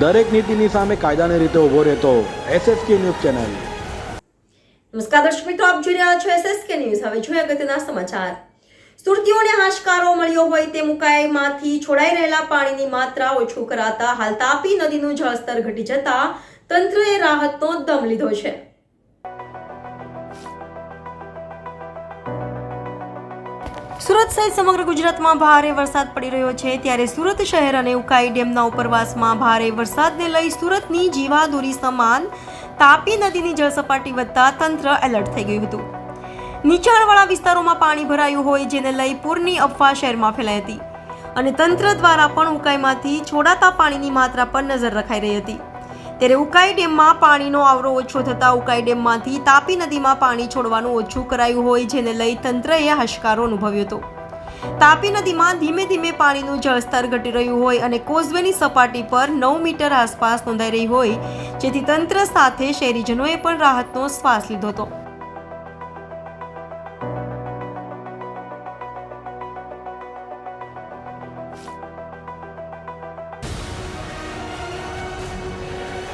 દરેક નીતિની સામે કાયદાની રીતે ઊભો રહેતો એસએસકે ન્યૂઝ ચેનલ. નમસ્કાર દર્શક મિત્રો, આપ જોઈ રહ્યા છો એસએસકે ન્યૂઝ. હવે જોઈએ અગત્યના સમાચાર. સુરતીઓને હાશકારો મળ્યો હોય તે મુકાઈમાંથી છોડાઈ રહેલા પાણીની માત્રા ઓછું કરાતા હાલ તાપી નદીનું જળસ્તર ઘટી જતા તંત્રએ રાહતનો દમ લીધો છે. સુરત સહિત સમગ્ર ગુજરાતમાં ભારે વરસાદ પડી રહ્યો છે. ત્યારે સુરત શહેર અને ઉકાઈ ડેમના ઉપરવાસમાં ભારે વરસાદને લઈ સુરતની જીવાદોરી સમાન તાપી નદીની જળસપાટી વધતા તંત્ર એલર્ટ થઈ ગયું હતું. નીચાણવાળા વિસ્તારોમાં પાણી ભરાયું હોય જેને લઈ પૂરની અફવા શહેરમાં ફેલાઈ હતી. અને તંત્ર દ્વારા પણ ઉકાઈમાંથી છોડાતા પાણીની માત્રા પર નજર રખાઈ રહી હતી. ત્યારે ઉકાઈ ડેમમાં પાણીનો આવરો ઓછો થતાં ઉકાઈ ડેમમાંથી તાપી નદીમાં પાણી છોડવાનું ઓછું કરાયું હોય, જેને લઈ તંત્રએ હાશકારો અનુભવ્યો હતો. તાપી નદીમાં ધીમે ધીમે પાણીનું જળસ્તર ઘટી રહ્યું હોય અને કોઝવેની સપાટી પર નવ મીટર આસપાસ નોંધાઈ રહી હોય, જેથી તંત્ર સાથે શહેરીજનોએ પણ રાહતનો શ્વાસ લીધો હતો.